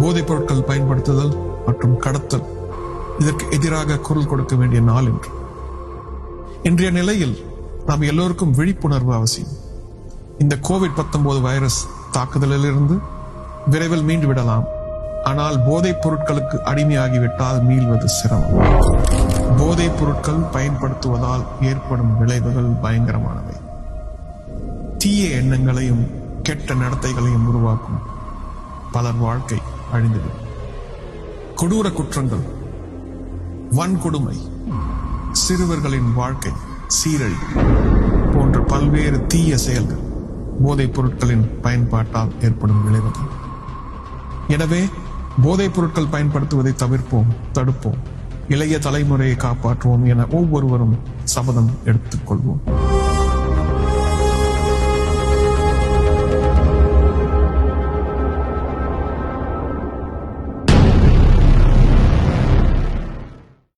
போதைப் பொருட்கள் பயன்படுத்துதல் மற்றும் கடத்தல். இதற்கு எதிராக குரல் கொடுக்க வேண்டிய நாள் என்று இன்றைய நிலையில் நாம் எல்லோருக்கும் விழிப்புணர்வு அவசியம். இந்த கோவிட் 19 வைரஸ் தாக்குதலிலிருந்து விரைவில் மீண்டு விடலாம் ஆனால் போதைப் பொருட்களுக்கு அடிமையாகிவிட்டால் மீள்வது சிரமம். போதைப் பொருட்கள் பயன்படுத்துவதால் ஏற்படும் விளைவுகள் பயங்கரமானவை. தீய எண்ணங்களையும் கெட்ட நடத்தைகளையும் உருவாக்கும் பலர் வாழ்க்கை. அழிந்தது. கொடூர குற்றங்கள் வன்கொடுமை சிறுவர்களின் வாழ்க்கை சீரழிவு போன்ற பல்வேறு தீய செயல்கள் போதைப் பொருட்களின் பயன்பாட்டால் ஏற்படும் விளைவுகள். எனவே போதைப் பொருட்கள் பயன்படுத்துவதை தவிர்ப்போம் தடுப்போம் இளைய தலைமுறையை காப்பாற்றுவோம் என ஒவ்வொருவரும் சபதம் எடுத்துக்கொள்வோம்